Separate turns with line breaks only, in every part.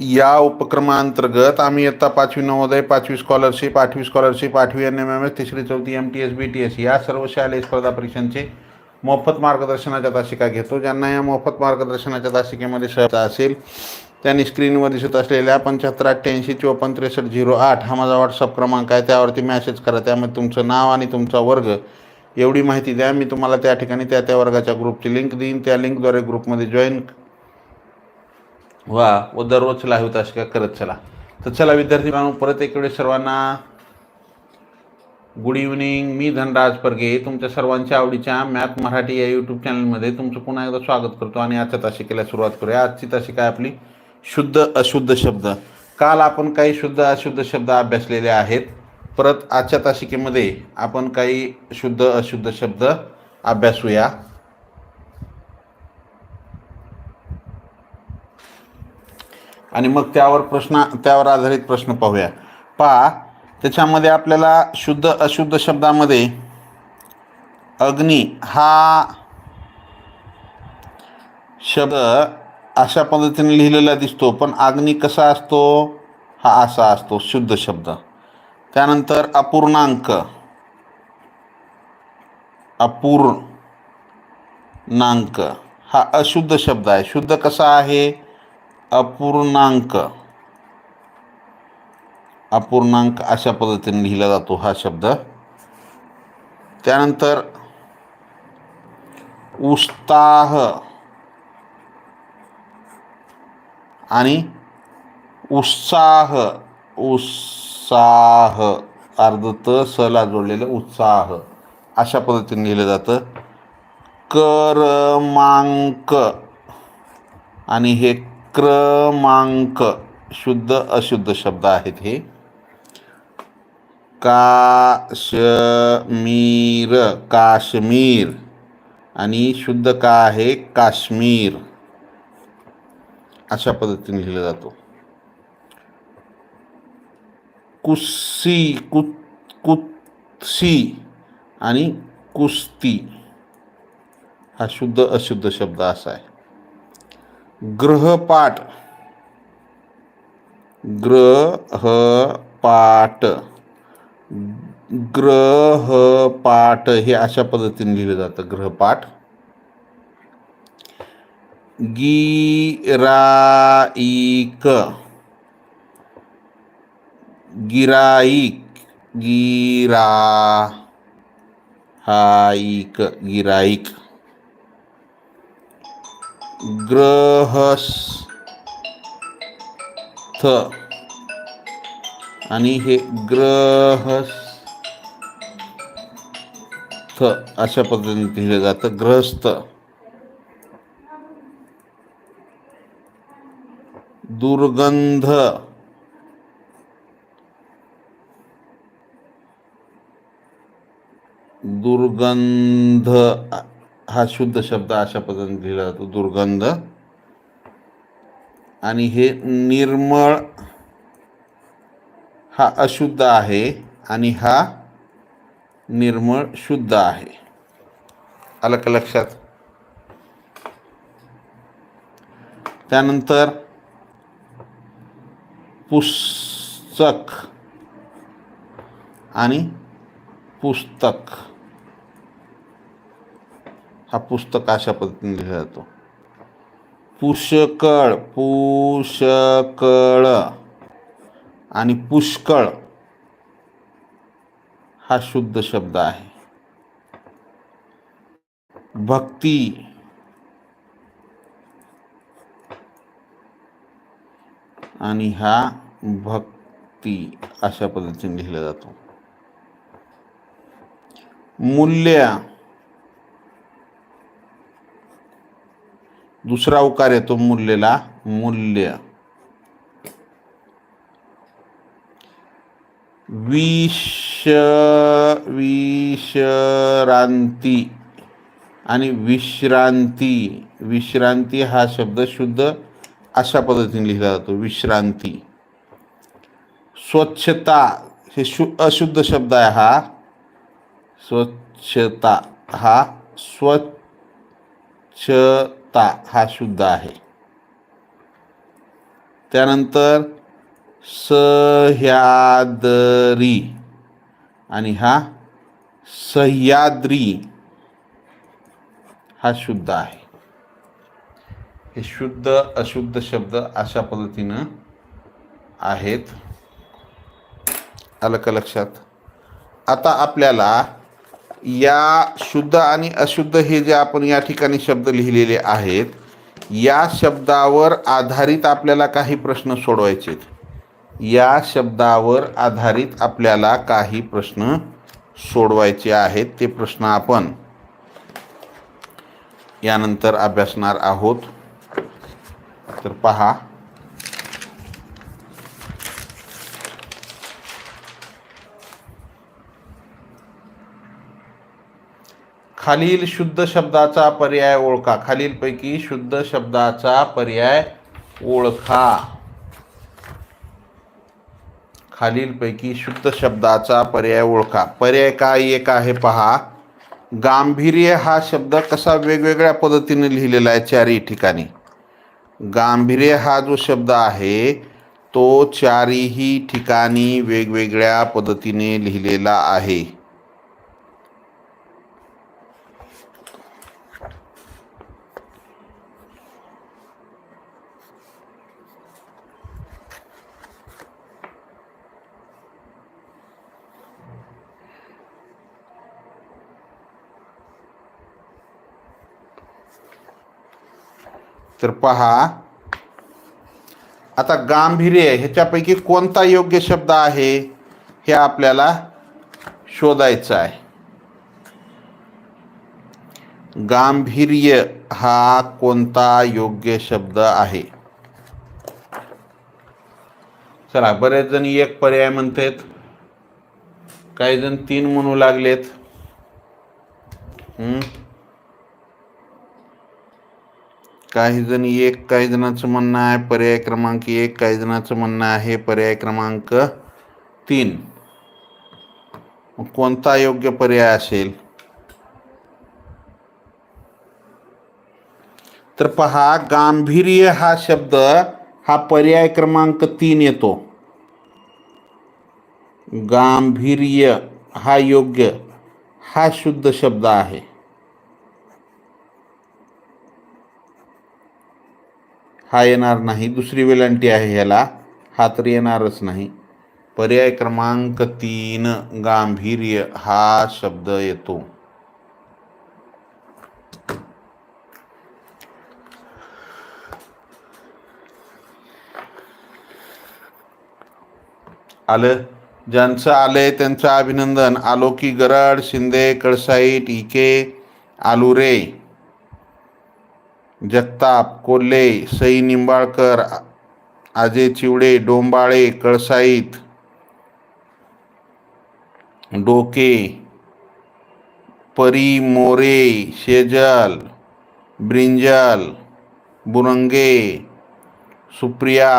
या उपक्रमांतर्गत आम्ही इयत्ता पाचवी नवोदय पाचवी स्कॉलरशिप आठवी स्कॉलरशिप आठवी एन एम एम एस तिसरी चौथी M T S B T S या सर्व शालेय स्पर्धा परीक्षांचे मोफत मार्गदर्शनाच्या तासिका घेतो. ज्यांना या मोफत मार्गदर्शनाच्या तासिकेमध्ये सहभाग असेल त्यांनी स्क्रीनवर दिसत असलेल्या पंच्याहत्तर अठ्ठ्याऐंशी चोपन्न त्रेसष्ट झिरो आठ हा माझा व्हॉट्सअप क्रमांक आहे. त्यावरती मॅसेज करा. त्यामध्ये तुमचं नाव आणि तुमचा वर्ग एवढी माहिती द्या. मी तुम्हाला त्या ठिकाणी त्या त्या वर्गाच्या ग्रुपची लिंक देईन. त्या लिंकद्वारे ग्रुपमध्ये जॉईन व्हा व दररोज लाईव्ह तासिका करत चला. तर चला विद्यार्थी परत एक वेळेस सर्वांना गुड इव्हनिंग मी धनराज परगे तुमच्या सर्वांच्या आवडीच्या मॅथ मराठी या यूट्यूब चॅनलमध्ये तुमचं पुन्हा एकदा स्वागत करतो आणि आजच्या तासिकेला सुरुवात करूया. आजची तासिका आहे आपली शुद्ध अशुद्ध शब्द. काल आपण काही शुद्ध अशुद्ध शब्द अभ्यासलेले आहेत. परत आजच्या तासिकेमध्ये आपण काही शुद्ध अशुद्ध शब्द अभ्यासूया. आणि मग त्यावर प्रश्न त्यावर आधारित प्रश्न पाहूया. पहा त्याच्यामध्ये आपल्याला शुद्ध अशुद्ध शब्दामध्ये अग्नी हा शब्द अशा पद्धतीने लिहिलेला दिसतो पण अग्नी कसा असतो? हा असा असतो शुद्ध शब्द. त्यानंतर अपूर्णांक. अपूर्णांक. हा अशुद्ध शब्द आहे. शुद्ध कसा आहे? अपूर्णांक. अपूर्णांक अशा पद्धतीने लिहिला जातो हा शब्द. त्यानंतर उत्साह आणि उत्साह उत्साह अर्ध त सला जोडलेलं उत्साह अशा पद्धतीने लिहिलं जातं. करमांक. आणि हे क्रमांक शुद्ध अशुद्ध शब्द आहेत हे. काश्मीर काश्मीर. आणि शुद्ध का आहे? काश्मीर. अशा पद्धतीने लिहिला जातो. कुस्सी कु कुत्सी आणि कुस्ती. हा शुद्ध अशुद्ध शब्द असा आहे. ग्रहपाठ. ग्रहपाठ. ग्रहपाठ हे अशा पद्धतीने लिहिलं जातं ग्रहपाठ. गिराईक. गिराईक. गिरा हाईक गिराईक. ग्रहस्थ. आणि हे ग्रहस्थ अशा पद्धतीने लिहिलं जातं. ग्रहस्थ. दुर्गंध. दुर्गंध हा शुद्ध शब्द अशा पद्धतीने लिहिला जातो दुर्गंध. आणि हे निर्मळ हा अशुद्ध आहे आणि हा निर्मळ शुद्ध आहे. आलं का लक्षात? त्यानंतर पुस्तक आणि पुस्तक. हा पुस्तक अशा पद्धतीने लिहिला जातो पुष्कळ पुष्कळ आणि पुष्कळ हा शुद्ध शब्द आहे. भक्ती आणि हा भक्ती अशा पद्धतीने लिहिला जातो. मूल्य दुसरा उकार येतो मूल्यला मूल्य. विष विश्रांती आणि विश्रांती. विश्रांती हा शब्द शुद्ध अशा पद्धतीने लिहिला जातो विश्रांती. स्वच्छता हे शु अशुद्ध शब्द आहे हा. स्वच्छता हा स्वच्छ स्वच्छता हा शुद्ध आहे. त्यानंतर सह्याद्री आणि हा सह्याद्री हा शुद्ध आहे. हे शुद्ध अशुद्ध शब्द अशा पद्धतीनं आहेत. आलं का लक्षात? आता आपल्याला या शुद्ध आणि अशुद्ध हे जे आपण या ठिकाणी शब्द लिहिलेले आहेत या शब्दावर आधारित आपल्याला काही प्रश्न सोडवायचे या शब्दावर आधारित आपल्याला काही प्रश्न सोडवायचे आहेत. ते प्रश्न आपण यानंतर अभ्यासणार आहोत. तर पहा. खालील शुद्ध शब्दाचा पर्याय ओळखा. खालीलपैकी शुद्ध शब्दाचा पर्याय ओळखा. खालीलपैकी शुद्ध शब्दाचा पर्याय ओळखा. पर्याय काय एक आहे पहा. गांभीर्य हा शब्द कसा वेगवेगळ्या पद्धतीने लिहिलेला आहे चारही ठिकाणी. गांभीर्य हा जो शब्द आहे तो चारही ठिकाणी वेगवेगळ्या पद्धतीने लिहिलेला आहे. तर पहा. आता गांभीर्य ह्याच्यापैकी कोणता योग्य शब्द आहे? हे आपल्याला शोधायचं आहे. गांभीर्य हा कोणता योग्य शब्द आहे? चला बरेच जण एक पर्याय म्हणतात. काही जण तीन म्हणू लागलेत. काही जण एक काही जणांचं म्हणणं आहे पर्याय क्रमांक एक काही जणांचं म्हणणं आहे पर्याय क्रमांक तीन. कोणता योग्य पर्याय असेल? तर पहा गांभीर्य हा शब्द हा पर्याय क्रमांक तीन येतो. गांभीर्य हा योग्य हा शुद्ध शब्द आहे. हा येणार नाही. दुसरी वेलांटी आहे ह्याला. हा तर येणारच नाही. पर्याय क्रमांक तीन गांभीर्य हा शब्द येतो. आलं? ज्यांचं आलंय त्यांचं अभिनंदन. आलोकी गरड शिंदे कळसाईट इके आलुरे. जगताप कोल्हे सई निंबाळकर आजे चिवडे डोंबाळे कळसाईत डोके परी मोरे शेजल ब्रिंजल बुरंगे सुप्रिया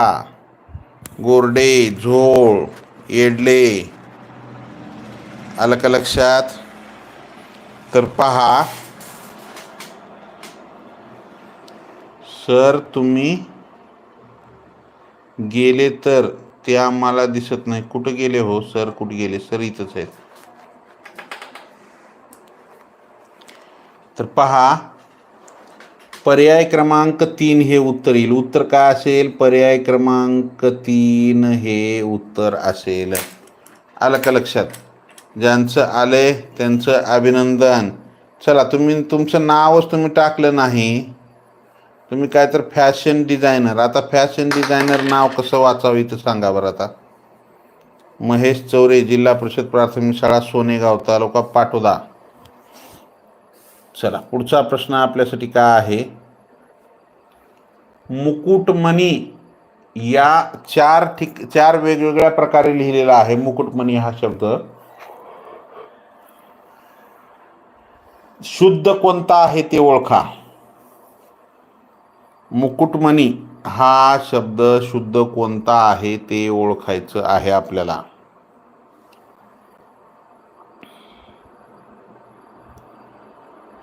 गोरडे झोळ येडले आलं का लक्षात तर पहा. सर तुम्ही गेले तर ते आम्हाला दिसत नाही. कुठं गेले हो? सर कुठे गेले? सर इथंच आहेत. तर पहा पर्याय क्रमांक तीन हे उत्तर येईल. उत्तर काय असेल? पर्याय क्रमांक तीन हे उत्तर असेल. आलं का लक्षात? ज्यांचं आलंय त्यांचं अभिनंदन. चला तुम्ही तुमचं नावच तुम्ही टाकलं नाही. तुम्ही काय तर फॅशन डिझायनर आता फॅशन डिझायनर नाव कसं वाचावं इथं सांगा बरं आता. महेश चौरे जिल्हा परिषद प्राथमिक शाळा सोनेगाव तालुका पाटोदा. चला पुढचा प्रश्न आपल्यासाठी काय आहे? मुकुटमणी या चार ठिक चार वेगवेगळ्या प्रकारे लिहिलेला आहे मुकुटमणी हा शब्द. शुद्ध कोणता आहे ते ओळखा. मुकुटमणी हा शब्द शुद्ध कोणता आहे ते ओळखायचं आहे आपल्याला.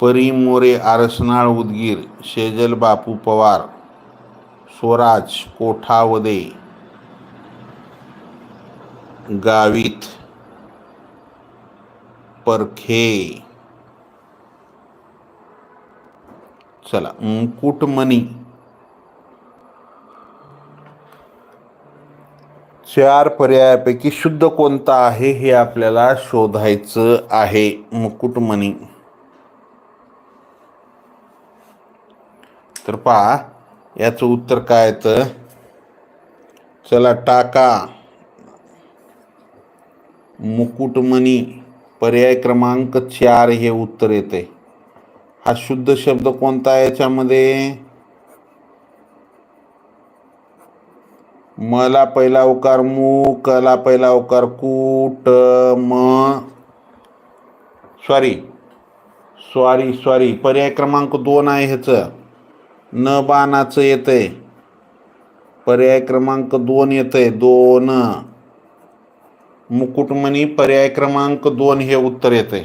परी मोरे आरसनाळ उदगीर शेजल बापू पवार स्वराज कोठावदे. गावित परखे. चला मुकुटमणी चार पर्यायापैकी शुद्ध कोणता आहे हे आपल्याला शोधायचं आहे. मुकुटमणी. तर पहा याचं उत्तर काय तर? चला टाका. मुकुटमणी पर्याय क्रमांक चार हे उत्तर येते हा शुद्ध शब्द कोणता आहे याच्यामध्ये? मला पहिला उकार मू कला पहिला उकार कूट म. सॉरी सॉरी सॉरी पर्याय क्रमांक दोन आहे ह्याचं. न बाणाचं येतंय. पर्याय क्रमांक दोन येतंय. दोन. मुकुटमणी पर्याय क्रमांक दोन हे उत्तर येतंय.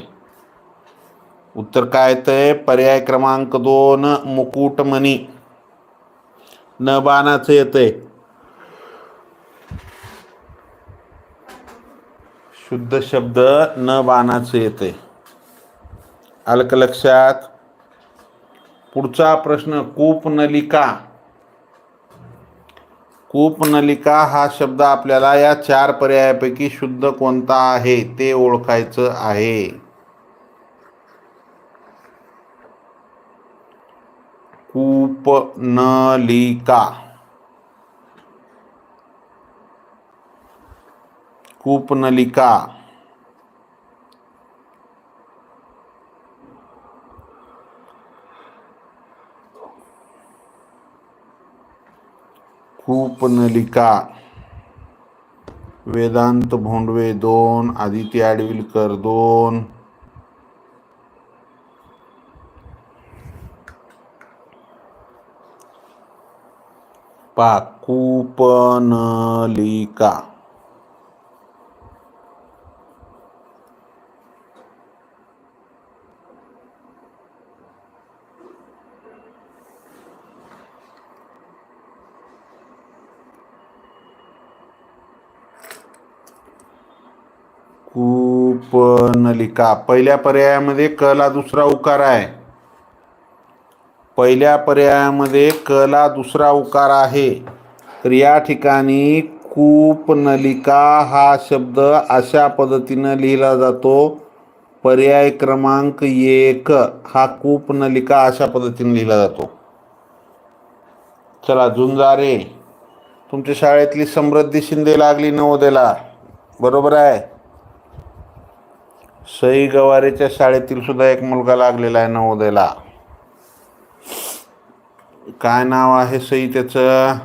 उत्तर काय येतंय? पर्याय क्रमांक दोन मुकुटमणी. न बाणाचं येतंय. शुद्ध शब्द न बाणाचं येते. अलक लक्षात पुढचा प्रश्न कूपनलिका कूपनलिका हा शब्द आपल्याला या चार पर्यायापैकी शुद्ध कोणता आहे ते ओळखायचं आहे. कूपनलिका कूपनलिका। कूपनलिका। वेदांत भोंडवे दोन आदित्य आडविलकर दोन। पा कूपनलिका पहिल्या पर्यायामध्ये कला दुसरा उकार आहे. पहिल्या पर्यायामध्ये कला दुसरा उकार आहे. तर या ठिकाणी कूपनलिका हा शब्द अशा पद्धतीनं लिहिला जातो. पर्याय क्रमांक एक हा कूपनलिका अशा पद्धतीने लिहिला जातो. चला झुंजारे तुमच्या शाळेतली समृद्धी शिंदे लागली नवोदेला बरोबर आहे? सई गवारीच्या शाळेतील सुद्धा एक मुलगा लागलेला आहे नवोदयला. काय नाव आहे सई त्याचं?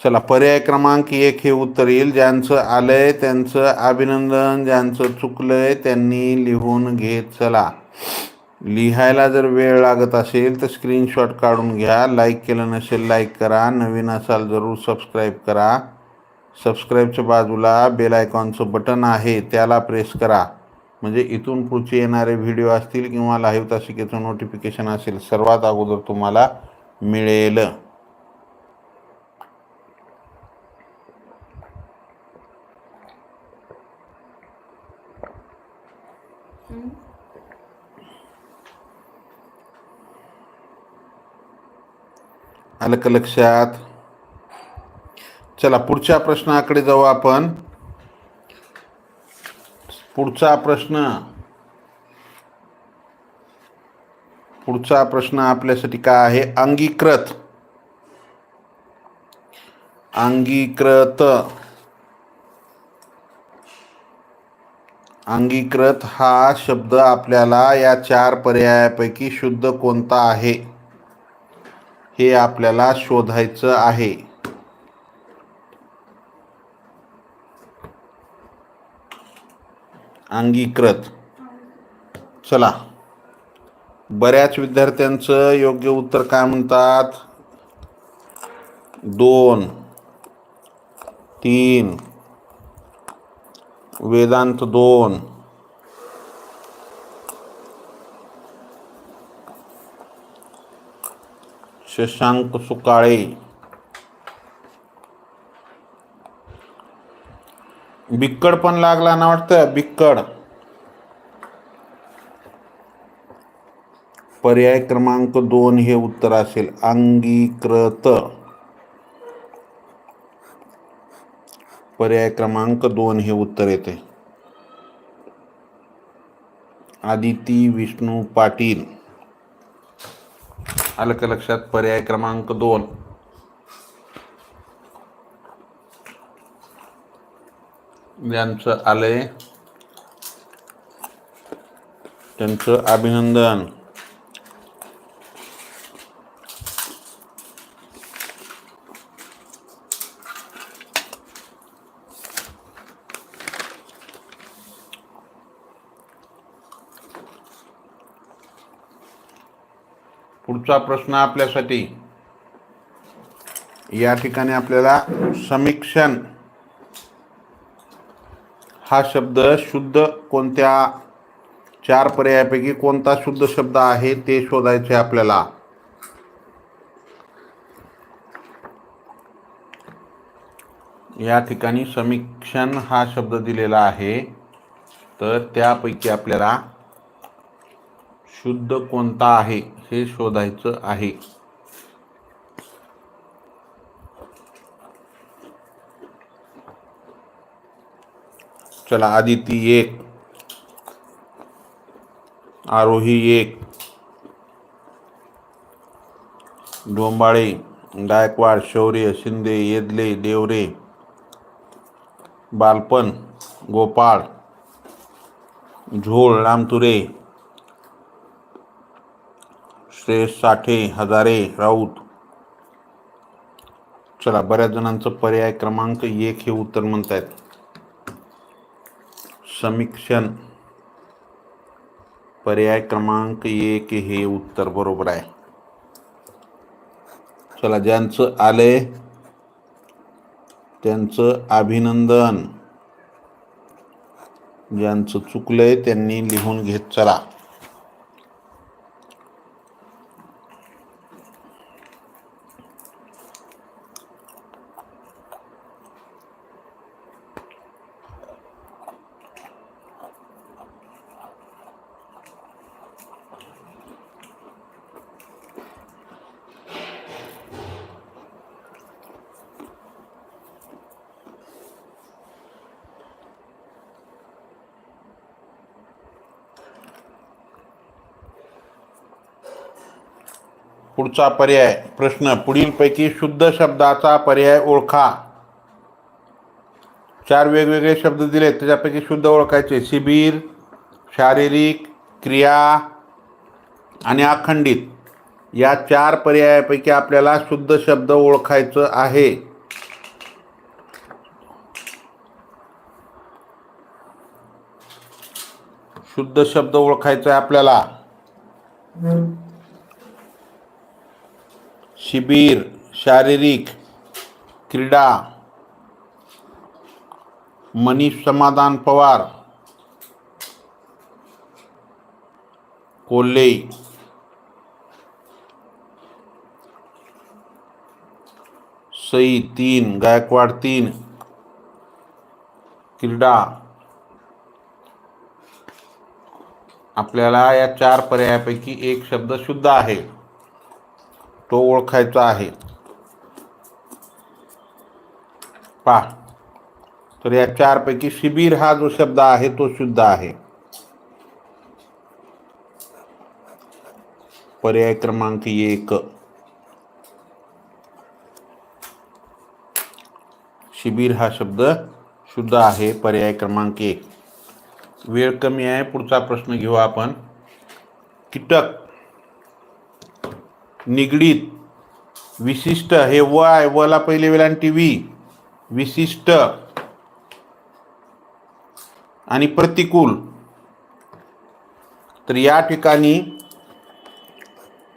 चला पर्याय क्रमांक एक हे उत्तर येईल. ज्यांचं आलंय त्यांचं अभिनंदन ज्यांचं चुकलंय त्यांनी लिहून घेत चला. लिहायला जर वेळ लागत असेल तर स्क्रीनशॉट काढून घ्या. लाईक केलं नसेल लाईक करा. नवीन असाल जरूर सबस्क्राईब करा. सबस्क्राईबच्या बाजूला बेल आयकॉनचं बटन आहे त्याला प्रेस करा. म्हणजे इथून पुढचे येणारे व्हिडिओ असतील किंवा लाईव्ह तासिकेचं नोटिफिकेशन असेल सर्वात अगोदर तुम्हाला मिळेल. आलं का लक्षात. चला पुढच्या प्रश्नाकडे जाऊ आपण. पुढचा प्रश्न. पुढचा प्रश्न आपल्यासाठी काय आहे? अंगीकृत. अंगीकृत. अंगीकृत हा शब्द आपल्याला या चार पर्यायापैकी शुद्ध कोणता आहे? हे आपल्याला शोधायचं आहे. अंगीकृत. चला. बऱ्याच विद्यार्थ्यांचं योग्य उत्तर काय म्हणतात? दोन तीन. वेदांत दोन. शशांक सुकाळे. बिक्कड पण लागला ना वाटतं? बिक्कड. पर्याय क्रमांक दोन हे उत्तर असेल. अंगीकृत. पर्याय क्रमांक दोन हे उत्तर येते. आदिती विष्णू पाटील. आलं का लक्षात? पर्याय क्रमांक दोन. यांचं आलंय त्यांचं अभिनंदन. पुढचा प्रश्न आपल्यासाठी. या ठिकाणी आपल्याला समीक्षण. हा शब्द शुद्ध कोणत्या चार पर्यायापैकी कोणता शुद्ध शब्द आहे ते शोधायचे आपल्याला. या ठिकाणी समीक्षण हा शब्द दिलेला आहे. तर त्यापैकी आपल्याला शुद्ध कोणता आहे हे शोधायचं आहे. चला आदिती एक. आरोही एक. डोंबाळे गायकवाड शौर्य शिंदे येदले देवरे बालपण गोपाळ झोळ रामतुरे श्रेयस साठे हजारे राऊत. चला बऱ्याच जणांचं पर्याय क्रमांक एक हे उत्तर म्हणतायत. समीक्षण. पर्याय क्रमांक एक हे उत्तर बरोबर आहे. चला ज्यांचं आलंय त्यांचं अभिनंदन. ज्यांचं चुकलंय त्यांनी लिहून घेत चला. पुढचा पर्याय. प्रश्न पुढीलपैकी शुद्ध शब्दाचा पर्याय ओळखा. चार वेगवेगळे शब्द दिले त्याच्यापैकी शुद्ध ओळखायचे. शिबिर शारीरिक क्रिया आणि अखंडित या चार पर्यायापैकी आपल्याला शुद्ध शब्द ओळखायचं आहे. शुद्ध शब्द ओळखायचा आहे आपल्याला. शिबिर, शारीरिक क्रीडा, मनीष समाधान पवार, कोल्हे, सई तीन, गायकवाड तीन, क्रीडा. या चार पर्यायापैकी एक शब्द शुद्ध आहे. तो ओळखायचा आहे. पा तर या चारपैकी शिबिर हा जो शब्द आहे तो शुद्ध आहे. पर्याय क्रमांक एक. शिबिर हा शब्द शुद्ध आहे पर्याय क्रमांक एक. वेळ कमी आहे पुढचा प्रश्न घेऊ आपण. कीटक. निगडीत विशिष्ट हे व आहे वला पहिले वेलान टी व्ही विशिष्ट. आणि प्रतिकूल. तर या ठिकाणी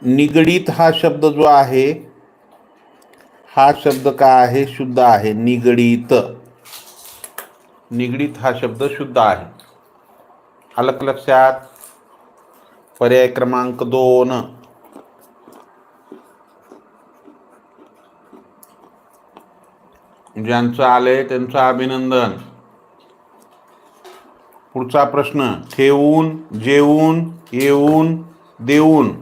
निगडीत हा शब्द जो आहे हा शब्द काय आहे? शुद्ध आहे. निगडीत. निगडीत हा शब्द शुद्ध आहे. अलग लक्षात. पर्याय क्रमांक दोन. ज्यांचं आलंय त्यांचं अभिनंदन. पुढचा प्रश्न ठेवून जेवून येऊन देऊन.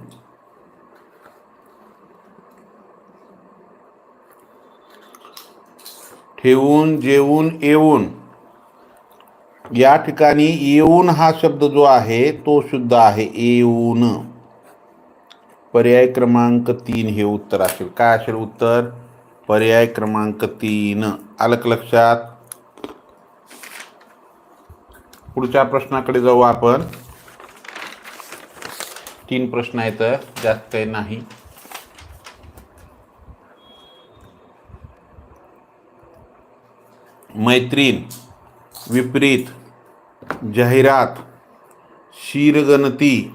ठेवून जेवून येऊन. या ठिकाणी येऊन हा शब्द जो आहे तो शुद्ध आहे येऊन. पर्याय क्रमांक तीन हे उत्तर असेल. काय असेल उत्तर? पर्याय क्रमांक तीन. आलक लक्षात. पुढच्या प्रश्नाकडे जाऊ आपण. तीन प्रश्न आहेत जास्त काही नाही. मैत्रीण विपरीत जाहिरात शीरगणती.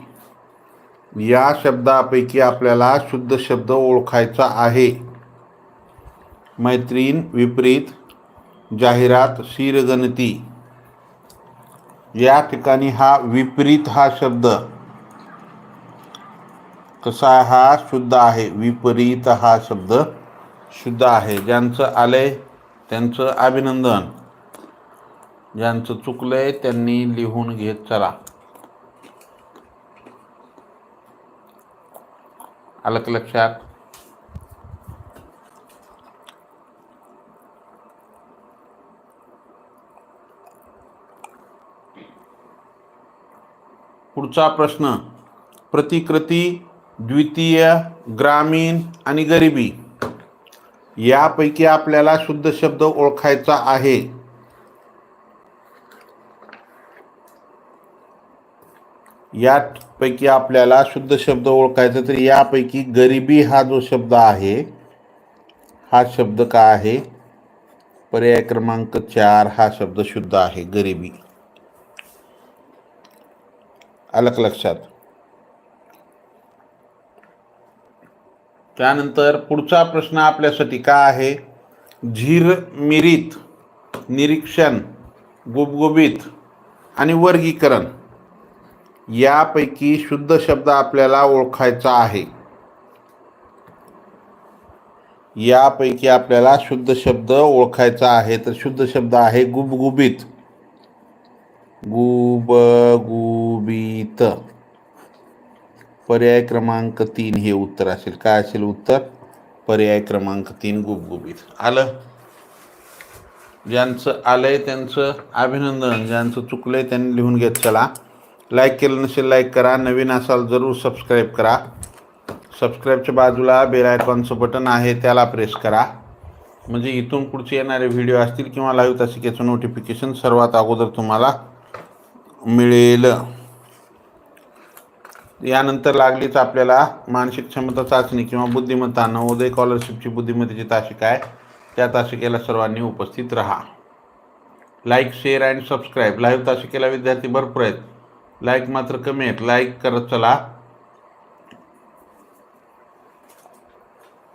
या शब्दापैकी आपल्याला शुद्ध शब्द ओळखायचा आहे. मैत्रीण विपरीत जाहिरात शिरगणती. या ठिकाणी हा विपरीत हा शब्द कसा हा शुद्ध आहे. विपरीत हा शब्द शुद्ध आहे. ज्यांचं आलंय त्यांचं अभिनंदन. ज्यांचं चुकलंय त्यांनी लिहून घेत चला. आलं लक्षात. पुढचा प्रश्न. प्रतिकृती द्वितीय ग्रामीण आणि गरिबी. यापैकी आपल्याला शुद्ध शब्द ओळखायचा आहे. यापैकी आपल्याला शुद्ध शब्द ओळखायचा तर यापैकी गरिबी हा जो शब्द आहे हा शब्द का आहे? पर्याय क्रमांक चार हा शब्द शुद्ध आहे गरिबी. अलग लक्षात. त्यानंतर पुढचा प्रश्न आपल्यासाठी काय आहे? झीर मिरीत निरीक्षण गुबगुबीत आणि वर्गीकरण यापैकी शुद्ध शब्द आपल्याला ओळखायचा आहे. यापैकी आपल्याला शुद्ध शब्द ओळखायचा आहे. तर शुद्ध शब्द आहे गुबगुबीत. गुबगुबीत. पर्याय क्रमांक तीन हे उत्तर असेल. काय असेल उत्तर? पर्याय क्रमांक तीन गुबगुबीत. आलं? ज्यांचं आलंय त्यांचं अभिनंदन. ज्यांचं चुकलंय त्यांनी लिहून घेत चला. लाईक केलं नसेल लाईक करा. नवीन असाल जरूर सबस्क्राईब करा. सबस्क्राईबच्या बाजूला बेल आयकॉनचं बटन आहे त्याला प्रेस करा. म्हणजे इथून पुढचे येणारे व्हिडिओ असतील किंवा लाईव्ह तासिकेचं नोटिफिकेशन सर्वात अगोदर तुम्हाला मिळेल. यानंतर लागलीच आपल्याला मानसिक क्षमता चाचणी किंवा बुद्धिमत्ता नवोदय स्कॉलरशिपची बुद्धिमत्तेची तासिका आहे. त्या तासिकेला सर्वांनी उपस्थित राहा. Like share and subscribe live तासिकेला विद्यार्थी भरपूर आहेत. लाईक मात्र कमी आहेत. लाईक करत चला.